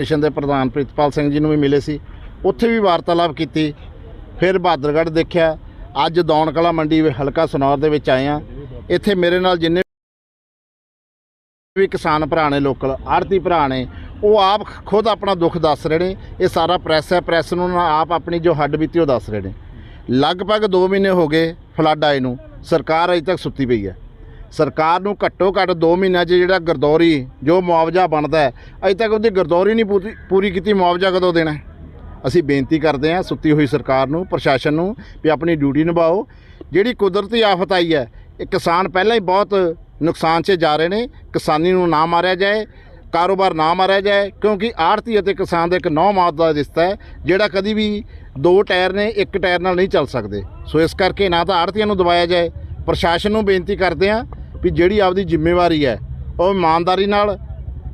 Station ਦੇ ਪ੍ਰਧਾਨ ਪ੍ਰਿਤਪਾਲ ਸਿੰਘ ਜੀ ਨੂੰ ਵੀ ਮਿਲੇ ਸੀ। ਉੱਥੇ ਵੀ ਵਾਰਤਾਲਾਪ ਕੀਤੀ। ਫਿਰ ਬਹਾਦਰਗੜ੍ਹ ਦੇਖਿਆ। ਅੱਜ ਦੌਣ ਕਲਾ ਮੰਡੀ ਹਲਕਾ ਸਨੌਰ ਦੇ ਵਿੱਚ ਆਏ ਆ ਇੱਥੇ ਮੇਰੇ ਨਾਲ ਜਿੰਨੇ ਵੀ ਕਿਸਾਨ ਭਰਾ ਨੇ, ਲੋਕਲ ਆੜਤੀ ਭਰਾ ਨੇ, ਉਹ ਆਪ ਖੁਦ ਆਪਣਾ ਦੁੱਖ ਦੱਸ ਰਹੇ ਨੇ। ਇਹ ਸਾਰਾ ਪ੍ਰੈਸ ਹੈ। ਪ੍ਰੈਸ ਨੂੰ ਨਾ ਆਪ ਆਪਣੀ ਜੋ ਹੱਡ ਬੀਤੀ ਉਹ ਦੱਸ ਰਹੇ ਨੇ। ਲਗਭਗ 2 ਮਹੀਨੇ ਹੋ ਗਏ ਫਲੱਡ ਆਏ ਨੂੰ। ਸਰਕਾਰ ਅਜੇ ਤੱਕ ਸੁੱਤੀ ਪਈ ਹੈ। ਸਰਕਾਰ ਨੂੰ ਘੱਟੋ ਘੱਟ 2 ਮਹੀਨਿਆਂ 'ਚ ਜਿਹੜਾ ਗਰਦੌਰੀ, ਜੋ ਮੁਆਵਜ਼ਾ ਬਣਦਾ ਹੈ, ਅਜੇ ਤੱਕ ਉਹਦੀ ਗਰਦੌਰੀ ਨਹੀਂ ਪੂਰੀ ਪੂਰੀ ਕੀਤੀ, ਮੁਆਵਜ਼ਾ ਕਦੋਂ ਦੇਣਾ ਅਸੀਂ ਬੇਨਤੀ ਕਰਦੇ ਹਾਂ, ਸੁੱਤੀ ਹੋਈ ਸਰਕਾਰ ਨੂੰ, ਪ੍ਰਸ਼ਾਸਨ ਨੂੰ, ਵੀ ਆਪਣੀ ਡਿਊਟੀ ਨਿਭਾਓ। ਜਿਹੜੀ ਕੁਦਰਤੀ ਆਫਤ ਆਈ ਹੈ, ਇਹ ਕਿਸਾਨ ਪਹਿਲਾਂ ਹੀ ਬਹੁਤ ਨੁਕਸਾਨ 'ਚ ਜਾ ਰਹੇ ਨੇ। ਕਿਸਾਨੀ ਨੂੰ ਨਾ ਮਾਰਿਆ ਜਾਏ, ਕਾਰੋਬਾਰ ਨਾ ਮਾਰਿਆ ਜਾਏ, ਕਿਉਂਕਿ ਆੜਤੀ ਅਤੇ ਕਿਸਾਨ ਦਾ ਇੱਕ ਨੌ ਮਾਤ ਦਾ ਰਿਸ਼ਤਾ ਹੈ, ਜਿਹੜਾ ਕਦੀ ਵੀ ਦੋ ਟਾਇਰ ਨੇ, ਇੱਕ ਟਾਇਰ ਨਾਲ ਨਹੀਂ ਚੱਲ ਸਕਦੇ। ਸੋ ਇਸ ਕਰਕੇ ਨਾ ਤਾਂ ਆੜਤੀਆਂ ਨੂੰ ਦਬਾਇਆ ਜਾਏ। ਪ੍ਰਸ਼ਾਸਨ ਨੂੰ ਬੇਨਤੀ ਕਰਦੇ ਹਾਂ ਵੀ ਜਿਹੜੀ ਆਪਦੀ ਜ਼ਿੰਮੇਵਾਰੀ ਹੈ ਉਹ ਇਮਾਨਦਾਰੀ ਨਾਲ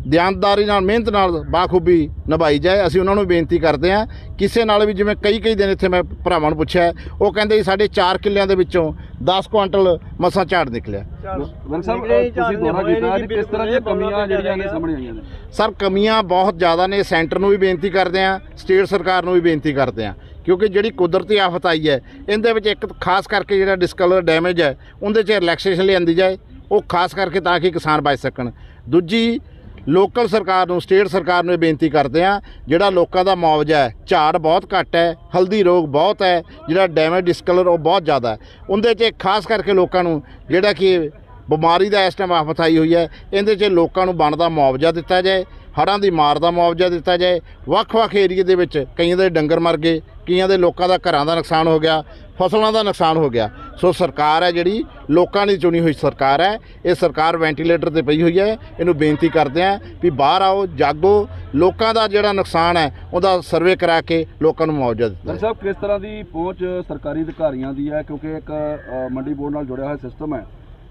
ਦਿਆਨਦਾਰੀ ਨਾਲ ਮਿਹਨਤ ਨਾਲ ਬਾਖੂਬੀ ਨਿਭਾਈ ਜਾਏ। ਅਸੀਂ ਉਹਨਾਂ ਨੂੰ ਬੇਨਤੀ ਕਰਦੇ ਹਾਂ ਕਿਸੇ ਨਾਲ ਵੀ ਜਿਵੇਂ ਕਈ ਕਈ ਦਿਨ ਇੱਥੇ ਮੈਂ ਭਰਾਵਾਂ ਨੂੰ ਪੁੱਛਿਆ ਉਹ ਕਹਿੰਦੇ ਜੀ ਸਾਡੇ 4 ਕਿੱਲਿਆਂ ਦੇ ਵਿੱਚੋਂ 10 ਕੁਆਂਟਲ ਮਸਾਂ ਝਾੜ ਨਿਕਲਿਆ। ਵੰਗ ਸਾਹਿਬ ਅ, ਤੁਸੀਂ ਦੌਰਾ ਕੀਤਾ ਅੱਜ ਕਿਸ ਤਰ੍ਹਾਂ ਦੀਆਂ ਕਮੀਆਂ ਜਿਹੜੀਆਂ ਨੇ ਸਾਹਮਣੇ ਆਈਆਂ ਨੇ? ਸਰ ਕਮੀਆਂ ਬਹੁਤ ਜ਼ਿਆਦਾ ਨੇ ਸੈਂਟਰ ਨੂੰ ਵੀ ਬੇਨਤੀ ਕਰਦੇ ਹਾਂ ਸਟੇਟ ਸਰਕਾਰ ਨੂੰ ਵੀ ਬੇਨਤੀ ਕਰਦੇ ਹਾਂ ਕਿਉਂਕਿ ਜਿਹੜੀ ਕੁਦਰਤੀ ਆਫਤ ਆਈ ਹੈ ਇਹਦੇ ਵਿੱਚ ਇੱਕ ਖਾਸ ਕਰਕੇ ਜਿਹੜਾ ਡਿਸਕਲਰ ਡੈਮੇਜ ਹੈ ਉਹਦੇ 'ਚ ਰਿਲੈਕਸੇਸ਼ਨ ਲਿਆਂਦੀ ਜਾਏ ਉਹ ਖਾਸ ਕਰਕੇ ਤਾਂ ਕਿ ਕਿਸਾਨ ਬਚ ਸਕਣ। ਦੂਜੀ ਲੋਕਲ ਸਰਕਾਰ ਨੂੰ, ਸਟੇਟ ਸਰਕਾਰ ਨੂੰ ਇਹ ਬੇਨਤੀ ਕਰਦੇ ਹਾਂ, ਜਿਹੜਾ ਲੋਕਾਂ ਦਾ ਮੁਆਵਜ਼ਾ ਹੈ, ਝਾੜ ਬਹੁਤ ਘੱਟ ਹੈ, ਹਲਦੀ ਰੋਗ ਬਹੁਤ ਹੈ, ਜਿਹੜਾ ਡੈਮੇਜ ਡਿਸਕਲਰ ਉਹ ਬਹੁਤ ਜ਼ਿਆਦਾ ਹੈ। ਉਹਦੇ 'ਚ ਖਾਸ ਕਰਕੇ ਲੋਕਾਂ ਨੂੰ ਜਿਹੜਾ ਕਿ ਬਿਮਾਰੀ ਦਾ ਇਸ ਟਾਈਮ ਆਫਤ ਆਈ ਹੋਈ ਹੈ, ਇਹਦੇ 'ਚ ਲੋਕਾਂ ਨੂੰ ਬਣਦਾ ਮੁਆਵਜ਼ਾ ਦਿੱਤਾ ਜਾਏ, ਹੜ੍ਹਾਂ ਦੀ ਮਾਰ ਦਾ ਮੁਆਵਜ਼ਾ ਦਿੱਤਾ ਜਾਏ। ਵੱਖ-ਵੱਖ ਏਰੀਏ ਦੇ ਵਿੱਚ ਕਈਆਂ ਦੇ ਡੰਗਰ ਮਰ ਗਏ, ਕਈਆਂ ਦੇ ਲੋਕਾਂ ਦਾ ਘਰਾਂ ਦਾ ਨੁਕਸਾਨ ਹੋ ਗਿਆ ਫਸਲਾਂ ਦਾ ਨੁਕਸਾਨ ਹੋ ਗਿਆ। ਸੋ ਸਰਕਾਰ ਹੈ ਜਿਹੜੀ ਲੋਕਾਂ ਦੀ ਚੁਣੀ ਹੋਈ ਸਰਕਾਰ ਹੈ। ਇਹ ਸਰਕਾਰ ਵੈਂਟੀਲੇਟਰ ਤੇ ਪਈ ਹੋਈ ਹੈ। ਇਹਨੂੰ ਬੇਨਤੀ ਕਰਦੇ ਹਾਂ ਵੀ ਬਾਹਰ ਆਓ ਜਾਗੋ। ਲੋਕਾਂ ਦਾ ਜਿਹੜਾ ਨੁਕਸਾਨ ਹੈ ਉਹਦਾ ਸਰਵੇ ਕਰਾ ਕੇ ਲੋਕਾਂ ਨੂੰ ਮੁਆਵਜ਼ਾ ਦਿੱਤਾ। ਸਾਹਿਬ ਕਿਸ ਤਰ੍ਹਾਂ ਦੀ ਪਹੁੰਚ ਸਰਕਾਰੀ ਅਧਿਕਾਰੀਆਂ ਦੀ ਹੈ? ਕਿਉਂਕਿ ਇੱਕ ਮੰਡੀ ਬੋਰਡ ਨਾਲ ਜੁੜਿਆ ਹੋਇਆ ਸਿਸਟਮ ਹੈ।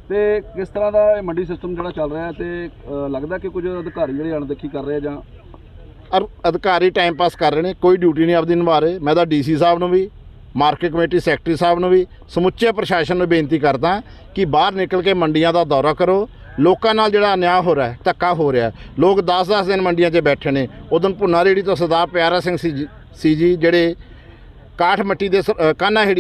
ਤੇ ਕਿਸ ਤਰ੍ਹਾਂ ਦਾ ਇਹ ਮੰਡੀ ਸਿਸਟਮ ਜਿਹੜਾ ਚੱਲ ਰਿਹਾ ਹੈ ਤੇ ਲੱਗਦਾ ਕਿ ਕੁਝ ਅਧਿਕਾਰੀ ਜਿਹੜੇ ਅਣਦੇਖੀ ਕਰ ਰਹੇ ਆ ਜਾਂ? ਅਰ ਅਧਿਕਾਰੀ ਟਾਈਮ ਪਾਸ ਕਰ ਰਹੇ ਨੇ। ਕੋਈ ਡਿਊਟੀ ਨਹੀਂ ਆਪਦੀ ਨਿਭਾ ਰਹੇ। ਮੈਂ ਤਾਂ ਡੀਸੀ ਸਾਹਿਬ ਨੂੰ ਵੀ ਮਾਰਕੀਟ ਕਮੇਟੀ ਸੈਕਟਰੀ ਸਾਹਿਬ ਨੂੰ ਵੀ ਸਮੁੱਚੇ ਪ੍ਰਸ਼ਾਸਨ ਨੂੰ ਬੇਨਤੀ ਕਰਦਾ ਕਿ ਬਾਹਰ ਨਿਕਲ ਕੇ ਮੰਡੀਆਂ ਦਾ ਦੌਰਾ ਕਰੋ। ਲੋਕਾਂ ਨਾਲ ਜਿਹੜਾ ਅਨਿਆਂ ਹੋ ਰਿਹਾ ਹੈ ਧੱਕਾ ਹੋ ਰਿਹਾ ਲੋਕ 10-10 ਦਿਨ ਮੰਡੀਆਂ 'ਚ ਬੈਠੇ ਨੇ। ਉਦੋਂ ਭੁੰਨਾ ਰੇੜੀ ਤੋਂ ਸਰਦਾਰ ਪਿਆਰਾ ਸਿੰਘ ਸੀ ਜੀ- ਸੀ ਜੀ ਜਿਹੜੇ ਕਾਠ ਮੱਟੀ ਦੇ ਸਰ- ਅ,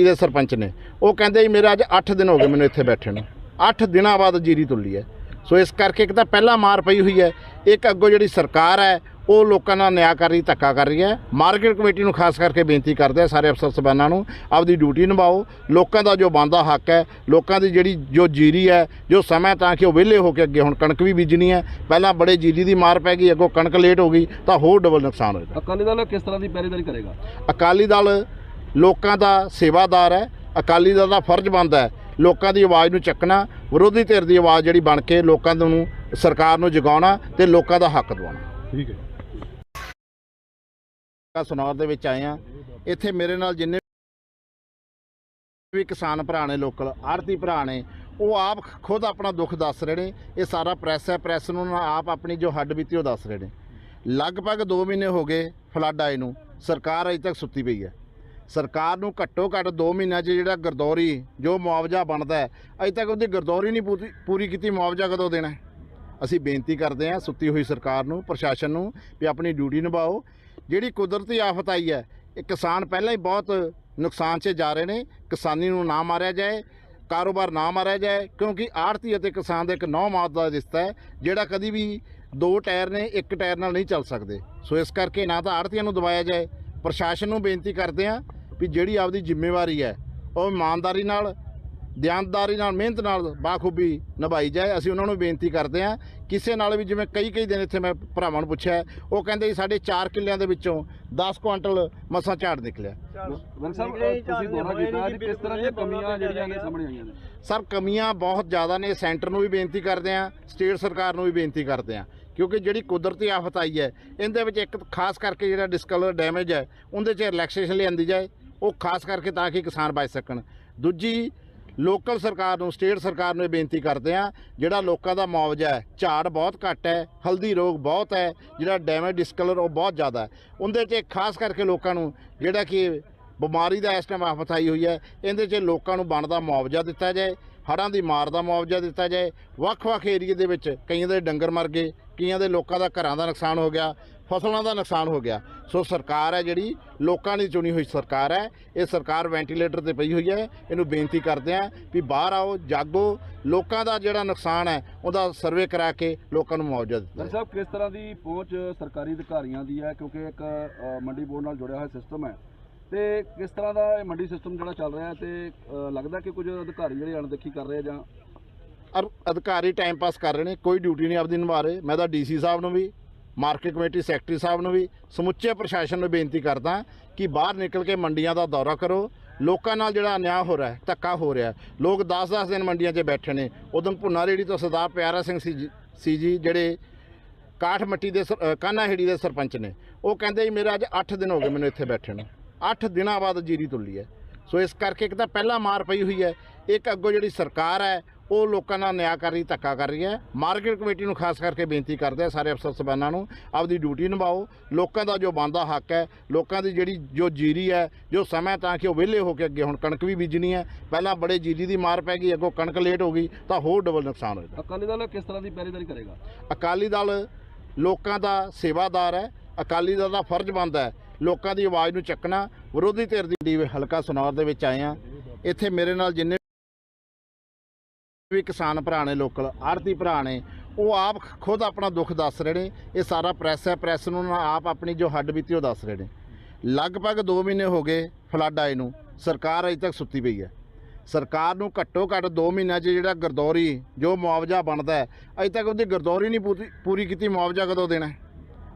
ਦੇ ਸਰਪੰਚ ਨੇ। ਉਹ ਕਹਿੰਦੇ ਜੀ ਮੇਰਾ ਅੱਜ 8 ਦਿਨ ਹੋ ਗਏ ਮੈਨੂੰ ਇੱਥੇ ਬੈਠੇ ਨੂੰ। 8 ਦਿਨਾਂ ਬਾਅਦ ਜੀਰੀ ਤੁੱਲੀ ਹੈ। ਸੋ ਇਸ ਕਰਕੇ ਇੱਕ ਤਾਂ ਪਹਿਲਾਂ ਮਾਰ ਪਈ ਹੋਈ ਹੈ। ਇੱਕ ਅੱਗੋਂ ਜਿਹੜੀ ਸਰਕਾਰ ਹੈ ਉਹ ਲੋਕਾਂ ਨਾਲ ਨਿਆਂ ਕਰ ਰਹੀ ਧੱਕਾ ਕਰ ਰਹੀ ਹੈ। ਮਾਰਕੀਟ ਕਮੇਟੀ ਨੂੰ ਖਾਸ ਕਰਕੇ ਬੇਨਤੀ ਕਰਦੇ ਆ ਸਾਰੇ ਅਫਸਰ ਸਬਾਨਾਂ ਨੂੰ ਆਪਦੀ ਡਿਊਟੀ ਨਿਭਾਓ। ਲੋਕਾਂ ਦਾ ਜੋ ਬਣਦਾ ਹੱਕ ਹੈ ਲੋਕਾਂ ਦੀ ਜਿਹੜੀ ਜੋ ਜੀਰੀ ਹੈ ਜੋ ਸਮਾਂ ਤਾਂ ਕਿ ਉਹ ਵਿਹਲੇ ਹੋ ਕੇ ਅੱਗੇ ਹੁਣ ਕਣਕ ਵੀ ਬੀਜਣੀ ਹੈ। ਪਹਿਲਾਂ ਬੜੇ ਜੀਰੀ ਦੀ ਮਾਰ ਪੈ ਗਈ ਅੱਗੋਂ ਕਣਕ ਲੇਟ ਹੋ ਗਈ ਤਾਂ ਹੋਰ ਡਬਲ ਨੁਕਸਾਨ ਹੋਏਗਾ ਅਕਾਲੀ ਦਲ ਕਿਸ ਤਰ੍ਹਾਂ ਦੀ ਪਹਿਰੇਦਾਰੀ ਕਰੇਗਾ? ਅਕਾਲੀ ਦਲ ਲੋਕਾਂ ਦਾ ਸੇਵਾਦਾਰ ਹੈ ਅਕਾਲੀ ਦਲ ਦਾ ਫਰਜ਼ ਬਣਦਾ ਹੈ ਲੋਕਾਂ ਦੀ ਆਵਾਜ਼ ਨੂੰ ਚੱਕਣਾ ਵਿਰੋਧੀ ਧਿਰ ਦੀ ਆਵਾਜ਼ ਜਿਹੜੀ ਬਣ ਕੇ ਲੋਕਾਂ ਨੂੰ ਸਰਕਾਰ ਨੂੰ ਜਗਾਉਣਾ ਤੇ ਲੋਕਾਂ ਦਾ ਹੱਕ ਦਿਵਾਉਣਾ। ਠੀਕ ਹੈ ਸਨੌਰ ਦੇ ਵਿੱਚ ਆਏ ਆ ਇੱਥੇ ਮੇਰੇ ਨਾਲ ਜਿੰਨੇ ਵੀ ਕਿਸਾਨ ਭਰਾ ਨੇ, ਲੋਕਲ ਆੜਤੀ ਭਰਾ ਨੇ, ਉਹ ਆਪ ਖੁਦ ਆਪਣਾ ਦੁੱਖ ਦੱਸ ਰਹੇ ਨੇ। ਇਹ ਸਾਰਾ ਪ੍ਰੈਸ ਹੈ, ਪ੍ਰੈਸ ਨੂੰ ਆਪ ਆਪਣੀ ਜੋ ਹੱਡ ਬੀਤੀ ਉਹ ਦੱਸ ਰਹੇ ਨੇ। ਲਗਭਗ 2 ਮਹੀਨੇ ਹੋ ਗਏ ਫਲੱਡ ਆਏ ਨੂੰ। ਸਰਕਾਰ ਅਜੇ ਤੱਕ ਸੁੱਤੀ ਪਈ ਹੈ। ਸਰਕਾਰ ਨੂੰ ਘੱਟੋ ਘੱਟ 2 ਮਹੀਨਿਆਂ 'ਚ ਜਿਹੜਾ ਗਰਦੌਰੀ, ਜੋ ਮੁਆਵਜ਼ਾ ਬਣਦਾ ਹੈ, ਅਜੇ ਤੱਕ ਉਹਦੀ ਗਰਦੌਰੀ ਨਹੀਂ ਪੂਰੀ ਪੂਰੀ ਕੀਤੀ, ਮੁਆਵਜ਼ਾ ਕਦੋਂ ਦੇਣਾ ਅਸੀਂ ਬੇਨਤੀ ਕਰਦੇ ਹਾਂ, ਸੁੱਤੀ ਹੋਈ ਸਰਕਾਰ ਨੂੰ, ਪ੍ਰਸ਼ਾਸਨ ਨੂੰ ਵੀ ਆਪਣੀ ਡਿਊਟੀ ਨਿਭਾਓ। ਜਿਹੜੀ ਕੁਦਰਤੀ ਆਫਤ ਆਈ ਹੈ, ਇਹ ਕਿਸਾਨ ਪਹਿਲਾਂ ਹੀ ਬਹੁਤ ਨੁਕਸਾਨ 'ਚ ਜਾ ਰਹੇ ਨੇ। ਕਿਸਾਨੀ ਨੂੰ ਨਾ ਮਾਰਿਆ ਜਾਏ, ਕਾਰੋਬਾਰ ਨਾ ਮਾਰਿਆ ਜਾਏ, ਕਿਉਂਕਿ ਆੜਤੀ ਅਤੇ ਕਿਸਾਨ ਦਾ ਇੱਕ ਨੌ ਮਾਤ ਦਾ ਰਿਸ਼ਤਾ ਹੈ, ਜਿਹੜਾ ਕਦੀ ਵੀ ਦੋ ਟਾਇਰ ਨੇ, ਇੱਕ ਟਾਇਰ ਨਾਲ ਨਹੀਂ ਚੱਲ ਸਕਦੇ। ਸੋ ਇਸ ਕਰਕੇ ਨਾ ਤਾਂ ਆੜਤੀਆਂ ਨੂੰ ਦਬਾਇਆ ਜਾਏ। ਪ੍ਰਸ਼ਾਸਨ ਨੂੰ ਬੇਨਤੀ ਕਰਦੇ ਹਾਂ ਵੀ ਜਿਹੜੀ ਆਪਦੀ ਜ਼ਿੰਮੇਵਾਰੀ ਹੈ, ਉਹ ਇਮਾਨਦਾਰੀ ਨਾਲ ਦਿਆਨਦਾਰੀ ਨਾਲ ਮਿਹਨਤ ਨਾਲ ਬਾਖੂਬੀ ਨਿਭਾਈ ਜਾਏ। ਅਸੀਂ ਉਹਨਾਂ ਨੂੰ ਬੇਨਤੀ ਕਰਦੇ ਹਾਂ ਕਿਸੇ ਨਾਲ ਵੀ ਜਿਵੇਂ ਕਈ ਕਈ ਦਿਨ ਇੱਥੇ ਮੈਂ ਭਰਾਵਾਂ ਨੂੰ ਪੁੱਛਿਆ ਉਹ ਕਹਿੰਦੇ ਜੀ ਸਾਡੇ 4 ਕਿੱਲਿਆਂ ਦੇ ਵਿੱਚੋਂ 10 ਕੁਆਂਟਲ ਮਸਾਂ ਝਾੜ ਨਿਕਲਿਆ। ਵੰਗ ਸਾਹਿਬ ਅ, ਤੁਸੀਂ ਦੌਰਾ ਕੀਤਾ ਅੱਜ ਕਿਸ ਤਰ੍ਹਾਂ ਦੀਆਂ ਕਮੀਆਂ ਜਿਹੜੀਆਂ ਨੇ ਸਾਹਮਣੇ ਆਈਆਂ ਨੇ? ਸਰ ਕਮੀਆਂ ਬਹੁਤ ਜ਼ਿਆਦਾ ਨੇ ਸੈਂਟਰ ਨੂੰ ਵੀ ਬੇਨਤੀ ਕਰਦੇ ਹਾਂ ਸਟੇਟ ਸਰਕਾਰ ਨੂੰ ਵੀ ਬੇਨਤੀ ਕਰਦੇ ਹਾਂ ਕਿਉਂਕਿ ਜਿਹੜੀ ਕੁਦਰਤੀ ਆਫਤ ਆਈ ਹੈ ਇਹਦੇ ਵਿੱਚ ਇੱਕ ਖਾਸ ਕਰਕੇ ਜਿਹੜਾ ਡਿਸਕਲਰ ਡੈਮੇਜ ਹੈ ਉਹਦੇ 'ਚ ਰਿਲੈਕਸੇਸ਼ਨ ਲਿਆਂਦੀ ਜਾਏ ਉਹ ਖਾਸ ਕਰਕੇ ਤਾਂ ਕਿ ਕਿਸਾਨ ਬਚ ਸਕਣ। ਦੂਜੀ ਲੋਕਲ ਸਰਕਾਰ ਨੂੰ, ਸਟੇਟ ਸਰਕਾਰ ਨੂੰ ਇਹ ਬੇਨਤੀ ਕਰਦੇ ਹਾਂ, ਜਿਹੜਾ ਲੋਕਾਂ ਦਾ ਮੁਆਵਜ਼ਾ ਹੈ, ਝਾੜ ਬਹੁਤ ਘੱਟ ਹੈ, ਹਲਦੀ ਰੋਗ ਬਹੁਤ ਹੈ, ਜਿਹੜਾ ਡੈਮੇਜ ਡਿਸਕਲਰ ਉਹ ਬਹੁਤ ਜ਼ਿਆਦਾ ਹੈ। ਉਹਦੇ 'ਚ ਖਾਸ ਕਰਕੇ ਲੋਕਾਂ ਨੂੰ ਜਿਹੜਾ ਕਿ ਬਿਮਾਰੀ ਦਾ ਇਸ ਟਾਈਮ ਆਫਤ ਆਈ ਹੋਈ ਹੈ, ਇਹਦੇ 'ਚ ਲੋਕਾਂ ਨੂੰ ਬਣਦਾ ਮੁਆਵਜ਼ਾ ਦਿੱਤਾ ਜਾਏ, ਹੜ੍ਹਾਂ ਦੀ ਮਾਰ ਦਾ ਮੁਆਵਜ਼ਾ ਦਿੱਤਾ ਜਾਏ। ਵੱਖ-ਵੱਖ ਏਰੀਏ ਦੇ ਵਿੱਚ ਕਈਆਂ ਦੇ ਡੰਗਰ ਮਰ ਗਏ, ਕਈਆਂ ਦੇ ਲੋਕਾਂ ਦਾ ਘਰਾਂ ਦਾ ਨੁਕਸਾਨ ਹੋ ਗਿਆ ਫਸਲਾਂ ਦਾ ਨੁਕਸਾਨ ਹੋ ਗਿਆ। ਸੋ ਸਰਕਾਰ ਹੈ ਜਿਹੜੀ ਲੋਕਾਂ ਦੀ ਚੁਣੀ ਹੋਈ ਸਰਕਾਰ ਹੈ ਇਹ ਸਰਕਾਰ ਵੈਂਟੀਲੇਟਰ ਤੇ ਪਈ ਹੋਈ ਹੈ। ਇਹਨੂੰ ਬੇਨਤੀ ਕਰਦੇ ਆ ਵੀ ਬਾਹਰ ਆਓ ਜਾਗੋ ਲੋਕਾਂ ਦਾ ਜਿਹੜਾ ਨੁਕਸਾਨ ਹੈ ਉਹਦਾ ਸਰਵੇ ਕਰਾ ਕੇ ਲੋਕਾਂ ਨੂੰ ਮੁਆਵਜ਼ਾ ਦਿੱਤਾ ਡਾਕਟਰ ਸਾਹਿਬ ਕਿਸ ਤਰ੍ਹਾਂ ਦੀ ਪਹੁੰਚ ਸਰਕਾਰੀ ਅਧਿਕਾਰੀਆਂ ਦੀ ਹੈ? ਕਿਉਂਕਿ ਇੱਕ ਮੰਡੀ ਬੋਰਡ ਨਾਲ ਜੁੜਿਆ ਹੋਇਆ ਸਿਸਟਮ ਹੈ। ਤੇ ਕਿਸ ਤਰ੍ਹਾਂ ਦਾ ਇਹ ਮੰਡੀ ਸਿਸਟਮ ਜਿਹੜਾ ਚੱਲ ਰਿਹਾ ਤੇ ਲੱਗਦਾ ਕਿ ਕੁਝ ਅਧਿਕਾਰੀ ਜਿਹੜੇ ਅਣਦੇਖੀ ਕਰ ਰਹੇ ਆ ਜਾਂ? ਅਧਿਕਾਰੀ ਟਾਈਮ ਪਾਸ ਕਰ ਰਹੇ ਨੇ ਕੋਈ ਡਿਊਟੀ ਨਹੀਂ ਆਪਦੀ ਨਿਭਾ ਰਹੇ। ਮੈਂ ਤਾਂ ਡੀਸੀ ਸਾਹਿਬ ਨੂੰ ਵੀ ਮਾਰਕੀਟ ਕਮੇਟੀ ਸੈਕਟਰੀ ਸਾਹਿਬ ਨੂੰ ਵੀ ਸਮੁੱਚੇ ਪ੍ਰਸ਼ਾਸਨ ਨੂੰ ਬੇਨਤੀ ਕਰਦਾ ਕਿ ਬਾਹਰ ਨਿਕਲ ਕੇ ਮੰਡੀਆਂ ਦਾ ਦੌਰਾ ਕਰੋ। ਲੋਕਾਂ ਨਾਲ ਜਿਹੜਾ ਅਨਿਆਂ ਹੋ ਰਿਹਾ ਹੈ ਧੱਕਾ ਹੋ ਰਿਹਾ ਹੈ। ਲੋਕ 10-10 ਦਿਨ ਮੰਡੀਆਂ 'ਚ ਬੈਠੇ ਨੇ। ਉਦੋਂ ਭੁੰਨਾ ਰੇੜੀ ਤੋਂ ਸਰਦਾਰ ਪਿਆਰਾ ਸਿੰਘ ਸੀ ਜੀ- ਸੀ ਜੀ ਜਿਹੜੇ ਕਾਠ ਮੱਟੀ ਦੇ ਸਰ- ਅ, ਦੇ ਸਰਪੰਚ ਨੇ। ਉਹ ਕਹਿੰਦੇ ਜੀ ਮੇਰਾ ਅੱਜ 8 ਦਿਨ ਹੋ ਗਏ ਮੈਨੂੰ ਇੱਥੇ ਬੈਠੇ ਨੂੰ। 8 ਦਿਨਾਂ ਬਾਅਦ ਜੀਰੀ ਤੁੱਲੀ ਹੈ। ਸੋ ਇਸ ਕਰਕੇ ਇੱਕ ਤਾਂ ਪਹਿਲਾਂ ਮਾਰ ਪਈ ਹੋਈ ਹੈ। ਇੱਕ ਅੱਗੋਂ ਜਿਹੜੀ ਸਰਕਾਰ ਹੈ ਉਹ ਲੋਕਾਂ ਨਾਲ ਨਿਆਂ ਕਰ ਰਹੀ ਧੱਕਾ ਕਰ ਰਹੀ ਹੈ। ਮਾਰਕੀਟ ਕਮੇਟੀ ਨੂੰ ਖਾਸ ਕਰਕੇ ਬੇਨਤੀ ਕਰਦੇ ਆ ਸਾਰੇ ਅਫਸਰ ਸਬਾਨਾਂ ਨੂੰ ਆਪਦੀ ਡਿਊਟੀ ਨਿਭਾਓ। ਲੋਕਾਂ ਦਾ ਜੋ ਬਣਦਾ ਹੱਕ ਹੈ ਲੋਕਾਂ ਦੀ ਜਿਹੜੀ ਜੋ ਜੀਰੀ ਹੈ ਜੋ ਸਮਾਂ ਤਾਂ ਕਿ ਉਹ ਵਿਹਲੇ ਹੋ ਕੇ ਅੱਗੇ ਹੁਣ ਕਣਕ ਵੀ ਬੀਜਣੀ ਹੈ। ਪਹਿਲਾਂ ਬੜੇ ਜੀਰੀ ਦੀ ਮਾਰ ਪੈ ਗਈ ਅੱਗੋਂ ਕਣਕ ਲੇਟ ਹੋ ਗਈ ਤਾਂ ਹੋਰ ਡਬਲ ਨੁਕਸਾਨ ਹੋਏਗਾ ਅਕਾਲੀ ਦਲ ਕਿਸ ਤਰ੍ਹਾਂ ਦੀ ਪਹਿਰੇਦਾਰੀ ਕਰੇਗਾ? ਅਕਾਲੀ ਦਲ ਲੋਕਾਂ ਦਾ ਸੇਵਾਦਾਰ ਹੈ ਅਕਾਲੀ ਦਲ ਦਾ ਫਰਜ਼ ਬਣਦਾ ਹੈ ਲੋਕਾਂ ਦੀ ਆਵਾਜ਼ ਨੂੰ ਚੱਕਣਾ। ਵਿਰੋਧੀ ਧਿਰ ਦੀ ਹਲਕਾ ਸਨੌਰ ਦੇ ਵਿੱਚ ਆਏ ਆ ਇੱਥੇ ਮੇਰੇ ਨਾਲ ਜਿੰਨੇ ਵੀ ਕਿਸਾਨ ਭਰਾ ਨੇ, ਲੋਕਲ ਆੜਤੀ ਭਰਾ ਨੇ, ਉਹ ਆਪ ਖੁਦ ਆਪਣਾ ਦੁੱਖ ਦੱਸ ਰਹੇ ਨੇ, ਇਹ ਸਾਰਾ ਪ੍ਰੈਸ ਹੈ, ਪ੍ਰੈਸ ਨੂੰ ਨਾ ਆਪ ਆਪਣੀ ਜੋ ਹੱਡ ਬੀਤੀ ਉਹ ਦੱਸ ਰਹੇ ਨੇ। ਲਗਭਗ 2 ਮਹੀਨੇ ਹੋ ਗਏ ਫਲੱਡ ਆਏ ਨੂੰ, ਸਰਕਾਰ ਅਜੇ ਤੱਕ ਸੁੱਤੀ ਪਈ ਹੈ। ਸਰਕਾਰ ਨੂੰ ਘੱਟੋ ਘੱਟ 2 ਮਹੀਨਿਆਂ 'ਚ ਜਿਹੜਾ ਗਰਦੌਰੀ, ਜੋ ਮੁਆਵਜ਼ਾ ਬਣਦਾ ਹੈ, ਅਜੇ ਤੱਕ ਉਹਦੀ ਗਰਦੌਰੀ ਨਹੀਂ ਪੂਰੀ ਪੂਰੀ ਕੀਤੀ, ਮੁਆਵਜ਼ਾ ਕਦੋਂ ਦੇਣਾ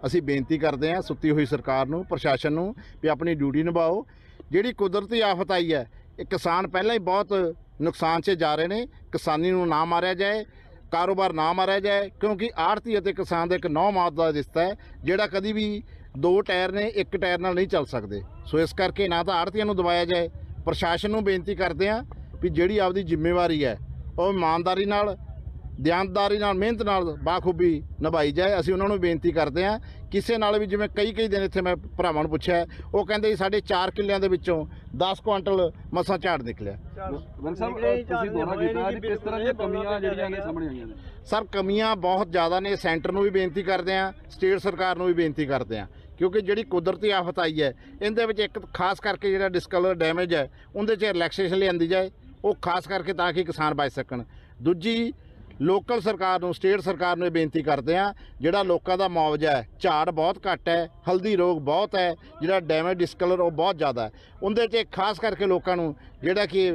ਅਸੀਂ ਬੇਨਤੀ ਕਰਦੇ ਹਾਂ, ਸੁੱਤੀ ਹੋਈ ਸਰਕਾਰ ਨੂੰ, ਪ੍ਰਸ਼ਾਸਨ ਨੂੰ, ਵੀ ਆਪਣੀ ਡਿਊਟੀ ਨਿਭਾਓ। ਜਿਹੜੀ ਕੁਦਰਤੀ ਆਫਤ ਆਈ ਹੈ, ਇਹ ਕਿਸਾਨ ਪਹਿਲਾਂ ਹੀ ਬਹੁਤ ਨੁਕਸਾਨ 'ਚ ਜਾ ਰਹੇ ਨੇ, ਕਿਸਾਨੀ ਨੂੰ ਨਾ ਮਾਰਿਆ ਜਾਏ, ਕਾਰੋਬਾਰ ਨਾ ਮਾਰਿਆ ਜਾਏ, ਕਿਉਂਕਿ ਆੜਤੀ ਅਤੇ ਕਿਸਾਨ ਦਾ ਇੱਕ ਨੌ ਮਾਤ ਦਾ ਰਿਸ਼ਤਾ ਹੈ, ਜਿਹੜਾ ਕਦੀ ਵੀ ਦੋ ਟਾਇਰ ਨੇ, ਇੱਕ ਟਾਇਰ ਨਾਲ ਨਹੀਂ ਚੱਲ ਸਕਦੇ। ਸੋ ਇਸ ਕਰਕੇ ਨਾ ਤਾਂ ਆੜਤੀਆਂ ਨੂੰ ਦਬਾਇਆ ਜਾਏ, ਪ੍ਰਸ਼ਾਸਨ ਨੂੰ ਬੇਨਤੀ ਕਰਦੇ ਹਾਂ ਵੀ ਜਿਹੜੀ ਆਪਦੀ ਜ਼ਿੰਮੇਵਾਰੀ ਹੈ, ਉਹ ਇਮਾਨਦਾਰੀ ਨਾਲ ਦਿਆਨਦਾਰੀ ਨਾਲ ਮਿਹਨਤ ਨਾਲ ਬਾਖੂਬੀ ਨਿਭਾਈ ਜਾਏ। ਅਸੀਂ ਉਹਨਾਂ ਨੂੰ ਬੇਨਤੀ ਕਰਦੇ ਹਾਂ ਕਿਸੇ ਨਾਲ ਵੀ ਜਿਵੇਂ ਕਈ ਕਈ ਦਿਨ ਇੱਥੇ ਮੈਂ ਭਰਾਵਾਂ ਨੂੰ ਪੁੱਛਿਆ ਉਹ ਕਹਿੰਦੇ ਜੀ ਸਾਡੇ 4 ਕਿੱਲਿਆਂ ਦੇ ਵਿੱਚੋਂ 10 ਕੁਆਂਟਲ ਮਸਾਂ ਝਾੜ ਨਿਕਲਿਆ। ਵੰਗ ਸਾਹਿਬ ਅ, ਤੁਸੀਂ ਦੌਰਾ ਕੀਤਾ ਅੱਜ ਕਿਸ ਤਰ੍ਹਾਂ ਦੀਆਂ ਕਮੀਆਂ ਜਿਹੜੀਆਂ ਨੇ ਸਾਹਮਣੇ ਆਈਆਂ ਨੇ? ਸਰ ਕਮੀਆਂ ਬਹੁਤ ਜ਼ਿਆਦਾ ਨੇ ਸੈਂਟਰ ਨੂੰ ਵੀ ਬੇਨਤੀ ਕਰਦੇ ਹਾਂ ਸਟੇਟ ਸਰਕਾਰ ਨੂੰ ਵੀ ਬੇਨਤੀ ਕਰਦੇ ਹਾਂ ਕਿਉਂਕਿ ਜਿਹੜੀ ਕੁਦਰਤੀ ਆਫਤ ਆਈ ਹੈ ਇਹਦੇ ਵਿੱਚ ਇੱਕ ਖਾਸ ਕਰਕੇ ਜਿਹੜਾ ਡਿਸਕਲਰ ਡੈਮੇਜ ਹੈ ਉਹਦੇ 'ਚ ਰਿਲੈਕਸੇਸ਼ਨ ਲਿਆਂਦੀ ਜਾਏ ਉਹ ਖਾਸ ਕਰਕੇ ਤਾਂ ਕਿ ਕਿਸਾਨ ਬਚ ਸਕਣ। ਦੂਜੀ ਲੋਕਲ ਸਰਕਾਰ ਨੂੰ, ਸਟੇਟ ਸਰਕਾਰ ਨੂੰ ਇਹ ਬੇਨਤੀ ਕਰਦੇ ਹਾਂ, ਜਿਹੜਾ ਲੋਕਾਂ ਦਾ ਮੁਆਵਜ਼ਾ ਹੈ, ਝਾੜ ਬਹੁਤ ਘੱਟ ਹੈ, ਹਲਦੀ ਰੋਗ ਬਹੁਤ ਹੈ, ਜਿਹੜਾ ਡੈਮੇਜ ਡਿਸਕਲਰ ਉਹ ਬਹੁਤ ਜ਼ਿਆਦਾ ਹੈ। ਉਹਦੇ 'ਚ ਖਾਸ ਕਰਕੇ ਲੋਕਾਂ ਨੂੰ ਜਿਹੜਾ ਕਿ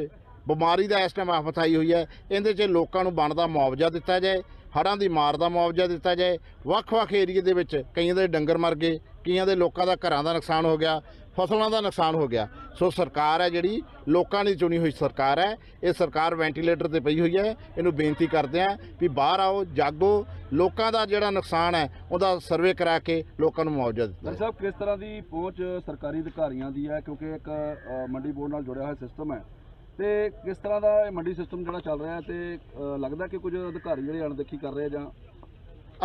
ਬਿਮਾਰੀ ਦਾ ਇਸ ਟਾਈਮ ਆਫਤ ਆਈ ਹੋਈ ਹੈ, ਇਹਦੇ 'ਚ ਲੋਕਾਂ ਨੂੰ ਬਣਦਾ ਮੁਆਵਜ਼ਾ ਦਿੱਤਾ ਜਾਏ। ਹੜ੍ਹਾਂ ਦੀ ਮਾਰ ਦਾ ਮੁਆਵਜ਼ਾ ਦਿੱਤਾ ਜਾਏ। ਵੱਖ-ਵੱਖ ਏਰੀਏ ਦੇ ਵਿੱਚ ਕਈਆਂ ਦੇ ਡੰਗਰ ਮਰ ਗਏ, ਕਈਆਂ ਦੇ ਲੋਕਾਂ ਦਾ ਘਰਾਂ ਦਾ ਨੁਕਸਾਨ ਹੋ ਗਿਆ, ਫਸਲਾਂ ਦਾ ਨੁਕਸਾਨ ਹੋ ਗਿਆ। ਸੋ ਸਰਕਾਰ ਹੈ ਜਿਹੜੀ, ਲੋਕਾਂ ਦੀ ਚੁਣੀ ਹੋਈ ਸਰਕਾਰ ਹੈ। ਇਹ ਸਰਕਾਰ ਵੈਂਟੀਲੇਟਰ ਤੇ ਪਈ ਹੋਈ ਹੈ। ਇਹਨੂੰ ਬੇਨਤੀ ਕਰਦੇ ਆ ਵੀ ਬਾਹਰ ਆਓ, ਜਾਗੋ। ਲੋਕਾਂ ਦਾ ਜਿਹੜਾ ਨੁਕਸਾਨ ਹੈ, ਉਹਦਾ ਸਰਵੇ ਕਰਾ ਕੇ ਲੋਕਾਂ ਨੂੰ ਮੁਆਵਜ਼ਾ ਦਿੱਤਾ ਸਾਹਿਬ, ਕਿਸ ਤਰ੍ਹਾਂ ਦੀ ਪਹੁੰਚ ਸਰਕਾਰੀ ਅਧਿਕਾਰੀਆਂ ਦੀ ਹੈ? ਕਿਉਂਕਿ ਇੱਕ ਮੰਡੀ ਬੋਰਡ ਨਾਲ ਜੁੜਿਆ ਹੋਇਆ ਸਿਸਟਮ ਹੈ। ਤੇ ਕਿਸ ਤਰ੍ਹਾਂ ਦਾ ਇਹ ਮੰਡੀ ਸਿਸਟਮ ਜਿਹੜਾ ਚੱਲ ਰਿਹਾ ਹੈ ਤੇ ਅ, ਲੱਗਦਾ ਕਿ ਕੁਝ ਅਧਿਕਾਰੀ ਜਿਹੜੇ ਅਣਦੇਖੀ ਕਰ ਰਹੇ ਆ ਜਾਂ?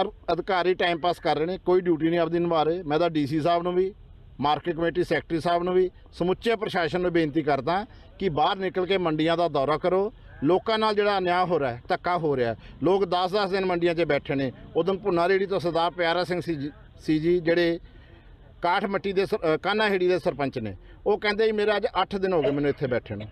ਅਰ ਅਧਿਕਾਰੀ ਟਾਈਮ ਪਾਸ ਕਰ ਰਹੇ ਨੇ ਕੋਈ ਡਿਊਟੀ ਨਹੀਂ ਆਪਦੀ ਨਿਭਾ ਰਹੇ। ਮੈਂ ਤਾਂ ਡੀਸੀ ਸਾਹਿਬ ਨੂੰ ਵੀ ਮਾਰਕੀਟ ਕਮੇਟੀ ਸੈਕਟਰੀ ਸਾਹਿਬ ਨੂੰ ਵੀ ਸਮੁੱਚੇ ਪ੍ਰਸ਼ਾਸਨ ਨੂੰ ਬੇਨਤੀ ਕਰਦਾ ਕਿ ਬਾਹਰ ਨਿਕਲ ਕੇ ਮੰਡੀਆਂ ਦਾ ਦੌਰਾ ਕਰੋ। ਲੋਕਾਂ ਨਾਲ ਜਿਹੜਾ ਅਨਿਆਂ ਹੋ ਰਿਹਾ ਹੈ ਧੱਕਾ ਹੋ ਰਿਹਾ ਹੈ। ਲੋਕ 10-10 ਦਿਨ ਮੰਡੀਆਂ 'ਚ ਬੈਠੇ ਨੇ। ਉਦੋਂ ਭੁੰਨਾ ਰੇੜੀ ਤੋਂ ਸਰਦਾਰ ਪਿਆਰਾ ਸਿੰਘ ਸੀ ਜੀ- ਸੀ ਜੀ ਜਿਹੜੇ ਕਾਠ ਮੱਟੀ ਦੇ ਸਰ- ਅ, ਦੇ ਸਰਪੰਚ ਨੇ। ਉਹ ਕਹਿੰਦੇ ਜੀ ਮੇਰਾ ਅੱਜ 8 ਦਿਨ ਹੋ ਗਏ ਮੈਨੂੰ ਇੱਥੇ ਬੈਠੇ ਨੂੰ।